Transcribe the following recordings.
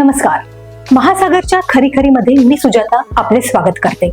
नमस्कार. महासागरच्या खरी खरी मध्ये मी सुजाता आपले स्वागत करते.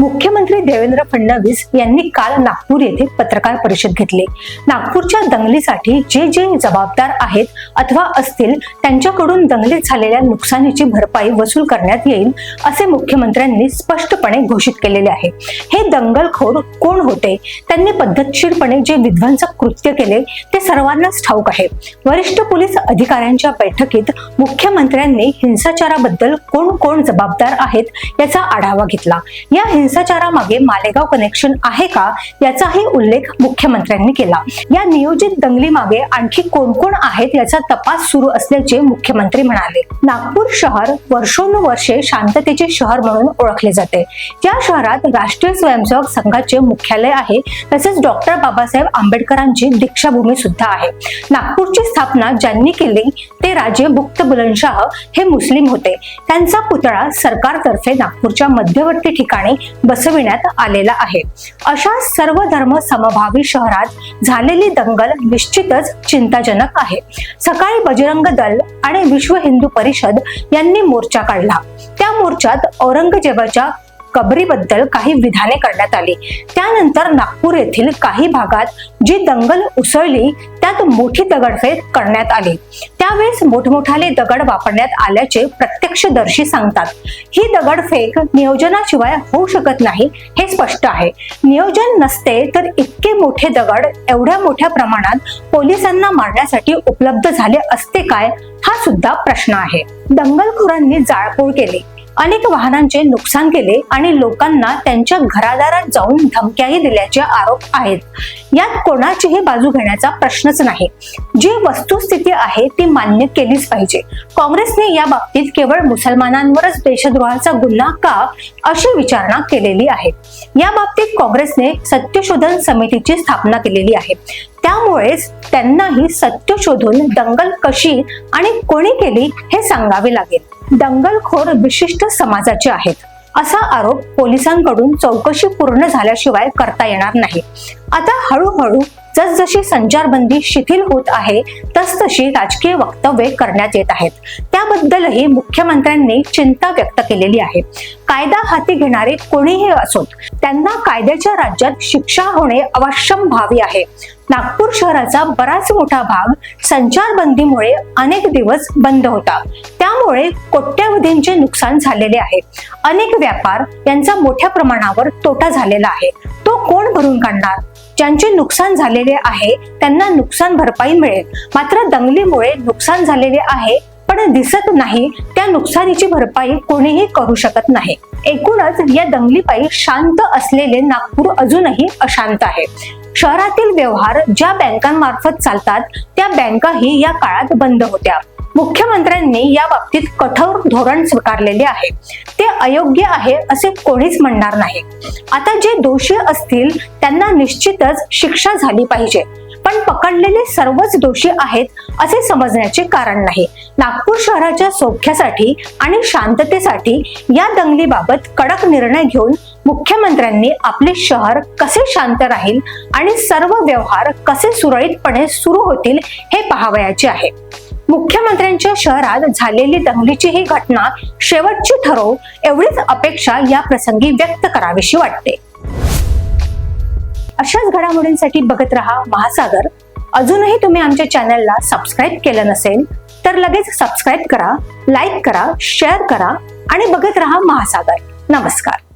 मुख्यमंत्री देवेंद्र फडणवीस यांनी काल नागपूर येथे पत्रकार परिषद घेतली. नागपूरच्या दंगलीसाठी जे जे जबाबदार आहेत अथवा असतील त्यांच्याकडून दंगलीत झालेल्या नुकसानीची भरपाई वसूल करण्यात येईल असे मुख्यमंत्र्यांनी स्पष्टपणे घोषित केलेले आहे. हे दंगलखोर कोण होते? त्यांनी पद्धतशीरपणे जे विध्वंसक कृत्य केले ते सर्वांनाच ठाऊक आहे. वरिष्ठ पोलीस अधिकाऱ्यांच्या बैठकीत मुख्यमंत्र्यांनी हिंसाचाराबद्दल कोण कोण जबाबदार आहेत याचा आढावा घेतला. या हिंसाचारामागे मालेगाव कनेक्शन आहे का याचाही उल्लेख मुख्यमंत्र्यांनी केला. या नियोजित दंगलीमागे आणखी कोण कोण आहेत याचा तपास सुरू असल्याचे मुख्यमंत्री म्हणाले. नागपूर शहर वर्षोनुवर्षे शांततेचे शहर म्हणून ओळखले जाते. या शहरात राष्ट्रीय स्वयंसेवक संघाचे मुख्यालय आहे तसेच डॉक्टर बाबासाहेब आंबेडकरांची दीक्षाभूमी सुद्धा आहे. नागपूरची स्थापना ज्यांनी केली ते राजे भुक्त बुलनशाह हे मुस्लिम होते. त्यांचा पुतळा सरकारतर्फे नागपूरच्या मध्यवर्ती ठिकाणी बसविण्यात आलेला आहे. अशा सर्व धर्म समभावी शहरात झालेली दंगल निश्चितच चिंताजनक आहे. सकाळी बजरंग दल आणि विश्व हिंदू परिषद यांनी मोर्चा काढला. त्या मोर्चात औरंगजेबाच्या कबरीबद्दल काही विधाने करण्यात आली. त्यानंतर नागपूर येथील काही भागात जी दंगल उसळली त्यात मोठी दगडफेक करण्यात आली. त्यावेळेस मोठमोठाले दगड वापरण्यात आल्याचे प्रत्यक्षदर्शी सांगतात. ही दगडफेक नियोजनाशिवाय होऊ शकत नाही हे स्पष्ट आहे. नियोजन नसते तर इतके मोठे दगड एवढ्या मोठ्या प्रमाणात पोलिसांना मारण्यासाठी उपलब्ध झाले असते काय हा सुद्धा प्रश्न आहे. दंगलखोरांनी जाळपोळ केली. अनेक वाहनांचे नुकसान केले आणि लोकांना त्यांच्या घरादारात जाऊन धमक्याही दिल्याचे आरोप आहेत. यात कोणाचीही बाजू घेण्याचा प्रश्नच नाही. जी वस्तुस्थिती आहे ती मान्य केलीच पाहिजे. काँग्रेसने या बाबतीत केवळ मुसलमानांवरच देशद्रोहाचा गुन्हा का अशी विचारणा केलेली आहे. या बाबतीत काँग्रेसने सत्यशोधन समितीची स्थापना केलेली आहे. त्यामुळेच त्यांनाही सत्य शोधून दंगल कशी आणि कोणी केली हे सांगावे लागेल. दंगलखोर विशिष्ट समाजाचे आहेत. असा आरोप पोलिसांकडून चौकशी पूर्ण झाल्याशिवाय करता येणार नाही. आता हळूहळू जसजशी संचारबंदी शिथिल होत आहे तसतशी राजकीय वक्तव्ये करण्यात येत आहेत. त्याबद्दलही मुख्यमंत्र्यांनी चिंता व्यक्त केलेली आहे. कायदा हाती घेणारे कोणीही असोत त्यांना कायद्याच्या राज्यात शिक्षा होणे अवश्यम भावी आहे. नागपूर शहराचा बराच मोठा भाग संचारबंदीमुळे अनेक दिवस बंद होता. त्यामुळे कोट्यवधींचे नुकसान झालेले आहे. अनेक व्यापार यांचा मोठ्या प्रमाणावर तोटा झालेला आहे. तो कोण भरून काढणार? ज्यांचे नुकसान झालेले आहे त्यांना नुकसान भरपाई मिळेल. मात्र दंगलीमुळे नुकसान झालेले आहे पण दिसत नाही त्या नुकसानीची भरपाई कोणीही करू शकत नाही. एकूणच या दंगलीपायी शांत असलेले नागपूर अजूनही अशांत आहे. शहरातील व्यवहार ज्या बँकांमार्फत चालतात त्या बँकाही या काळात बंद होत्या. मुख्यमंत्र्यांनी या बाबतीत कठोर धोरण स्वीकारलेले आहे. ते अयोग्य आहे असे कोणीच म्हणणार नाही. आता जे दोषी असतील त्यांना निश्चितच शिक्षा झाली पाहिजे. पण पकडलेले सर्वच दोषी आहेत असे समजण्याचे कारण नाही. नागपूर शहराच्या सौख्यासाठी आणि शांततेसाठी या दंगलीबाबत कडक निर्णय घेऊन मुख्यमंत्र्यांनी आपले शहर कसे शांत राहील आणि सर्व व्यवहार कसे सुरळीतपणे सुरू होतील हे पाहावयाचे आहे. मुख्यमंत्र्यांच्या शहरात झालेली दंगलीची ही घटना शेवटची ठरवू एवढीच अपेक्षा या प्रसंगी व्यक्त करावीशी वाटते. अशाच घडामोडींसाठी बघत रहा महासागर. अजूनही तुम्ही आमच्या चॅनलला सबस्क्राईब केलं नसेल तर लगेच सबस्क्राईब करा लाईक करा शेअर करा आणि बघत रहा महासागर. नमस्कार.